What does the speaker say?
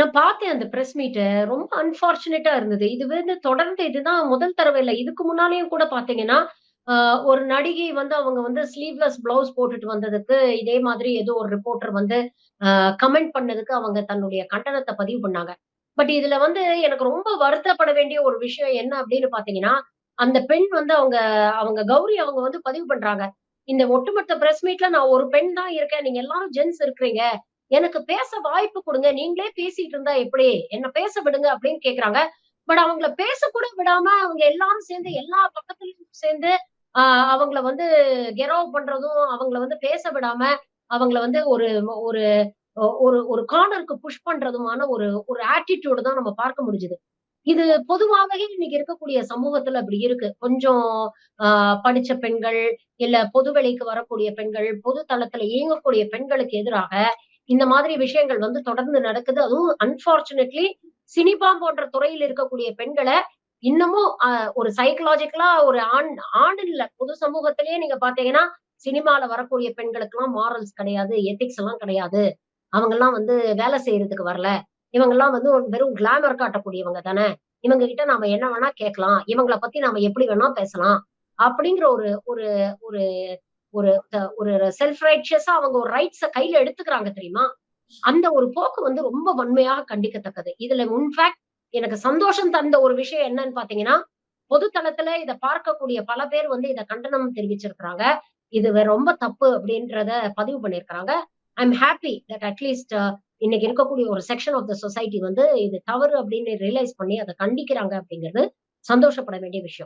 நான் பார்த்தேன் அந்த பிரஸ் மீட்டை ரொம்ப அன்பார்ச்சுனேட்டா இருந்தது. இது வந்து தொடர்ந்து இதுதான் முதல் தடவை இல்லை இதுக்கு முன்னாலேயும் கூட பார்த்தீங்கன்னா, ஒரு நடிகை வந்து அவங்க வந்து ஸ்லீவ்லெஸ் ப்ளவுஸ் போட்டுட்டு வந்ததுக்கு, இதே மாதிரி ஏதோ ஒரு ரிப்போர்ட்டர் வந்து கமெண்ட் பண்ணதுக்கு அவங்க தன்னுடைய கண்டனத்தை பதிவு பண்ணாங்க. பட் இதுல வந்து எனக்கு ரொம்ப வருத்தப்பட வேண்டிய ஒரு விஷயம் என்ன அப்படின்னு பார்த்தீங்கன்னா, அந்த பெண் வந்து அவங்க அவங்க கௌரி அவங்க வந்து பதிவு பண்றாங்க. இந்த ஒட்டுமொத்த பிரஸ் மீட்ல நான் ஒரு பெண் தான் இருக்கேன். நீங்க எல்லாரும் ஜென்ட்ஸ் இருக்கிறீங்க. எனக்கு பேச வாய்ப்பு கொடுங்க நீங்களே பேசிட்டு இருந்தா எப்படி? என்ன பேச விடுங்க அப்படின்னு கேக்குறாங்க பட் அவங்கள பேசக்கூட விடாம அவங்க எல்லாரும் சேர்ந்து எல்லா பக்கத்துலயும் சேர்ந்து ஆஹ் அவங்கள வந்து கெரோவ் பண்றதும், அவங்கள வந்து பேச விடாம, அவங்கள வந்து ஒரு ஒரு ஒரு ஒரு கார்னருக்கு புஷ் பண்றதுமான ஒரு ஒரு ஆட்டிடியூடு தான் நம்ம பார்க்க முடிஞ்சது. இது பொதுவாகவே இன்னைக்கு இருக்கக்கூடிய சமூகத்துல அப்படி இருக்கு. கொஞ்சம் ஆஹ் படிச்ச பெண்கள், இல்ல பொது வெளிக்கு வரக்கூடிய பெண்கள், பொது தளத்துல இயங்கக்கூடிய பெண்களுக்கு எதிராக இந்த மாதிரி விஷயங்கள் வந்து தொடர்ந்து நடக்குது. அதுவும் அன்பார்ச்சுனேட்லி சினிபாம் போன்ற துறையில் இருக்கக்கூடிய பெண்களை இன்னமும் ஒரு சைக்கலாஜிக்கலா ஒரு ஆண் ஆண் இல்ல, பொது சமூகத்திலேயே நீங்க பார்த்தீங்கன்னா, சினிமால வரக்கூடிய பெண்களுக்கெல்லாம் மாரல்ஸ் கிடையாது, எத்திக்ஸ் எல்லாம் கிடையாது. அவங்கலாம் வந்து வேலை செய்யறதுக்கு வரல. இவங்கலாம் வந்து ஒரு வெறும் கிளாமர் காட்டக்கூடியவங்க தானே. இவங்க கிட்ட நாம என்ன வேணா கேட்கலாம். இவங்கள பத்தி நாம எப்படி வேணா பேசலாம். அப்படிங்கிற ஒரு ஒரு ஒரு ஒரு ஒரு செல்ஃப் ரைட்ஷியஸா அவங்க ஒரு ரைட்ஸ கையில எடுத்துக்கிறாங்க தெரியுமா? அந்த ஒரு போக்கு வந்து ரொம்ப வன்மையாக கண்டிக்கத்தக்கது. இதுல இன்ஃபேக்ட் எனக்கு சந்தோஷம் தந்த ஒரு விஷயம் என்னன்னு பார்த்தீங்கன்னா, பொது தளத்துல பார்க்கக்கூடிய பல பேர் வந்து இதை கண்டனம் தெரிவிச்சிருக்கிறாங்க. இது வே ரொம்ப தப்பு அப்படின்றத பதிவு பண்ணியிருக்கிறாங்க. I am happy that at least இன்னைக்கு இருக்கக்கூடிய ஒரு செக்ஷன் ஆஃப் த சொசைட்டி வந்து இது தவறு அப்படின்னு ரியலைஸ் பண்ணி அதை கண்டிக்கிறாங்க அப்படிங்கிறது சந்தோஷப்பட வேண்டிய விஷயம்.